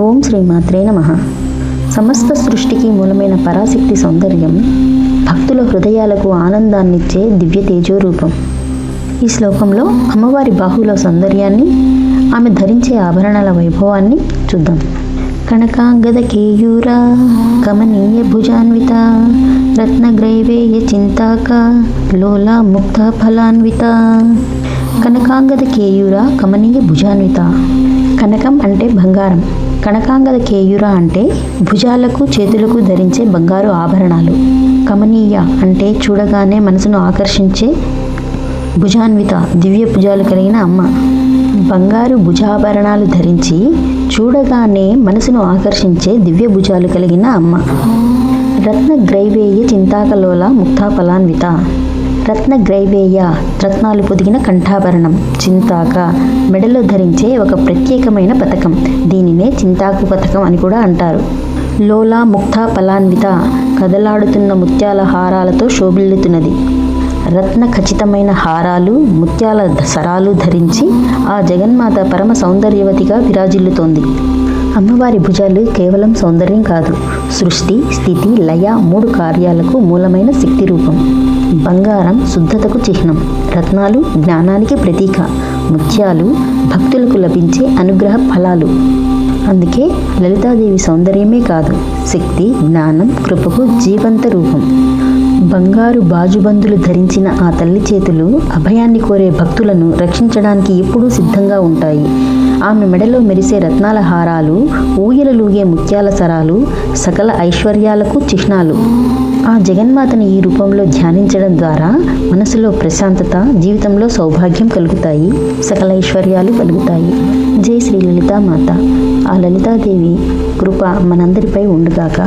ఓం శ్రీమాత్రే నమ. సమస్త సృష్టికి మూలమైన పరాశక్తి సౌందర్యం భక్తుల హృదయాలకు ఆనందాన్నిచ్చే దివ్య తేజోరూపం. ఈ శ్లోకంలో అమ్మవారి బాహుల సౌందర్యాన్ని ఆమె ధరించే ఆభరణాల వైభవాన్ని చూద్దాం. కనకాంగద కేయూరా కమనీయ భుజాన్విత రత్నగ్రైవేయ చింతాక లోలా ముక్త ఫలాన్విత. కనకాంగద కేయూర కమనీయ భుజాన్విత. కనకం అంటే బంగారం. కనకాంగద కేయుర అంటే భుజాలకు చేతులకు ధరించే బంగారు ఆభరణాలు. కమనీయ అంటే చూడగానే మనసును ఆకర్షించే భుజాన్విత దివ్య భుజాలు కలిగిన అమ్మ. బంగారు భుజాభరణాలు ధరించి చూడగానే మనసును ఆకర్షించే దివ్య భుజాలు కలిగిన అమ్మ. రత్న గ్రైవేయ చింతాకలోల ముక్తాఫలాన్విత రత్న గ్రైవేయ రత్నాలు పొదిగిన కంఠాభరణం. చింతాక మెడలో ధరించే ఒక ప్రత్యేకమైన పథకం దీనినే చింతాకు పథకం అని కూడా అంటారు. లోలా ముక్తా పలాన్విత కదలాడుతున్న ముత్యాల హారాలతో శోభిల్లుతున్నది. రత్న ఖచ్చితమైన హారాలు ముత్యాల సరాలు ధరించి ఆ జగన్మాత పరమ సౌందర్యవతిగా విరాజిల్లుతోంది. అమ్మవారి భుజాలు కేవలం సౌందర్యం కాదు. సృష్టి స్థితి లయ మూడు కార్యాలకు మూలమైన శక్తి రూపం బంగారం శుద్ధతకు చిహ్నం. రత్నాలు జ్ఞానానికి ప్రతీక. ముత్యాలు భక్తులకు లభించే అనుగ్రహ ఫలాలు. అందుకే లలితాదేవి సౌందర్యమే కాదు శక్తి జ్ఞానం కృపకు జీవంత రూపం. బంగారు బాజుబందులు ధరించిన ఆ తల్లి చేతులు అభయాన్ని కోరే భక్తులను రక్షించడానికి ఎప్పుడూ సిద్ధంగా ఉంటాయి. ఆమె మెడలో మెరిసే రత్నాల హారాలు ఊయలలుగే ముత్యాల సరాలు సకల ఐశ్వర్యాలకు చిహ్నాలు. ఆ జగన్మాతని ఈ రూపంలో ధ్యానించడం ద్వారా మనసులో ప్రశాంతత జీవితంలో సౌభాగ్యం కలుగుతాయి. సకల ఐశ్వర్యాలు కలుగుతాయి. జై శ్రీ లలితామాత. ఆ లలితాదేవి కృప మనందరిపై ఉండుగాక.